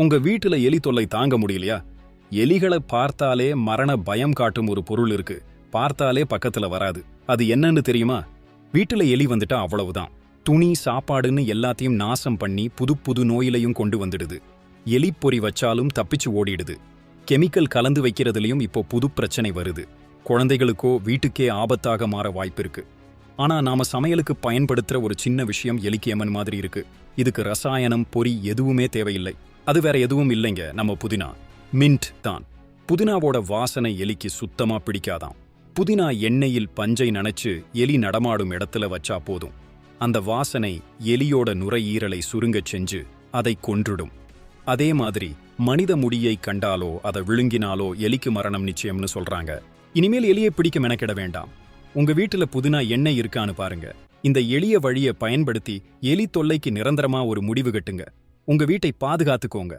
உங்க வீட்டுல எலி தொல்லை தாங்க முடியலையா? எலிகளை பார்த்தாலே மரண பயம் காட்டும் ஒரு பொருள் இருக்கு. பார்த்தாலே பக்கத்துல வராது. அது என்னன்னு தெரியுமா? வீட்டுல எலி வந்துட்டா அவ்வளவுதான். துணி சாப்பாடுன்னு எல்லாத்தையும் நாசம் பண்ணி புது புது நோயிலையும் கொண்டு வந்துடுது. எலிப்பொறி வச்சாலும் தப்பிச்சு ஓடிடுது. கெமிக்கல் கலந்து வைக்கிறதுலயும் இப்போ புது பிரச்சனை வருது. குழந்தைகளுக்கோ வீட்டுக்கே ஆபத்தாக மாற வாய்ப்பிருக்கு ஆனா நாம சமையலுக்கு பயன்படுத்துற ஒரு சின்ன விஷயம் எலிக்கேமன் மாதிரி இருக்கு. இதுக்கு ரசாயனம் பொறி எதுவுமே தேவையில்லை. அது வேற எதுவும் இல்லைங்க நம்ம புதினா. மின்ட் தான். புதினாவோட வாசனை எலிக்கு சுத்தமா பிடிக்காதாம். புதினா எண்ணெயில் பஞ்சை நனைச்சு எலி நடமாடும் இடத்துல வச்சா போதும். அந்த வாசனை எலியோட நுரையீரலை சுருங்கச் செஞ்சு அதை கொன்றுடும். அதே மாதிரி மனித முடியை கண்டாலோ அதை விழுங்கினாலோ எலிக்கு மரணம் நிச்சயம்னு சொல்றாங்க. இனிமேல் எலியை பிடிக்க மெனக்கிட வேண்டாம். உங்க வீட்டுல புதினா எண்ணெய் இருக்கான்னு பாருங்க. இந்த எளிய வழியை பயன்படுத்தி எலி தொல்லைக்கு நிரந்தரமா ஒரு முடிவு கட்டுங்க. உங்க வீட்டை பாதுகாத்துக்கோங்க.